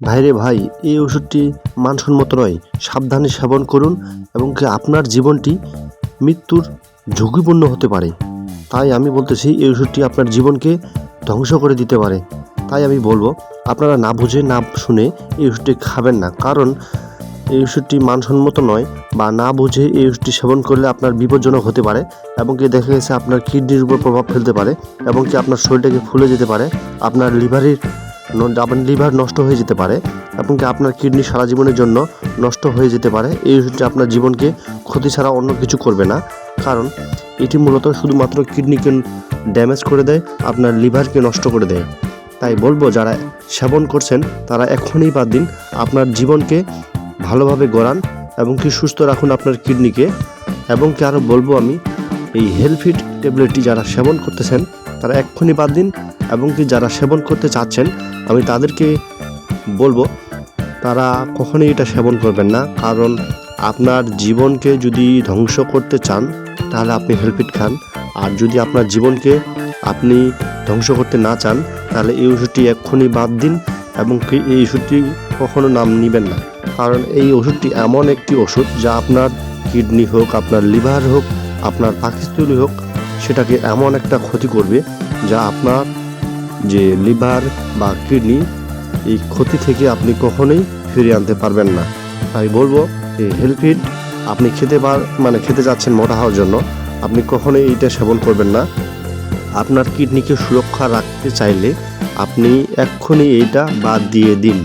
ভাইরে ভাই, এই ওষুধটি মানসম্মত নয়, সাবধানে সেবন করুন এবং কি আপনার জীবনটি মৃত্যুর ঝুঁকিপূর্ণ হতে পারে। তাই আমি বলতেছি, এই ওষুধটি আপনার জীবনকে ধ্বংস করে দিতে পারে। তাই আমি বলব, আপনারা না বুঝে, না শুনে এই ওষুধটি খাবেন না। কারণ এই ওষুধটি মানসম্মত নয় বা না বুঝে এই ওষুধটি সেবন করলে আপনার বিপজ্জনক হতে পারে এবং কি দেখা গেছে আপনার কিডনির উপর প্রভাব ফেলতে পারে এবং কি আপনার শরীরটাকে ফুলে যেতে পারে, আপনার লিভারের আপনার লিভার নষ্ট হয়ে যেতে পারে এবং কি আপনার কিডনি সারা জীবনের জন্য নষ্ট হয়ে যেতে পারে। এই ওষুধটি আপনার জীবনকে ক্ষতি ছাড়া অন্য কিছু করবে না। কারণ এটি মূলত শুধুমাত্র কিডনিকে ড্যামেজ করে দেয়, আপনার লিভারকে নষ্ট করে দেয়। তাই বলব, যারা সেবন করছেন, তারা এখনই বাদ দিন আপনার জীবনকে ভালোভাবে গড়ান এবং কি সুস্থ রাখুন আপনার কিডনিকে এবং কি আরও বলব আমি, এই হেলফিট ট্যাবলেটটি যারা সেবন করতেছেন তারা এক্ষুনি বাদ দিন এবং কি যারা সেবন করতে চাচ্ছেন, আমি তাদেরকে বলব, তারা কখনোই এটা সেবন করবেন না। কারণ আপনার জীবনকে যদি ধ্বংস করতে চান, তাহলে আপনি হেলফিট খান। আর যদি আপনার জীবনকে আপনি ধ্বংস করতে না চান, তাহলে এই ওষুধটি এক্ষুনি বাদ দিন এবং কি এই ওষুধটি কখনো নাম নেবেন না। কারণ এই ওষুধটি এমন একটি ওষুধ যা আপনার কিডনি হোক, আপনার লিভার হোক, আপনার পাকিস্তানি হোক সেটাকে এমন একটা ক্ষতি করবে যা আপনার যে লিভার বা কিডনি, এই ক্ষতি থেকে আপনি কখনোই ফিরিয়ে আনতে পারবেন না। তাই বলব এই হেলফিট আপনি খেতে পার মানে খেতে যাচ্ছেন মোটা হওয়ার জন্য, আপনি কখনোই এইটা সেবন করবেন না। আপনার কিডনিকে সুরক্ষা রাখতে চাইলে আপনি এক্ষুনি এইটা বাদ দিয়ে দিন।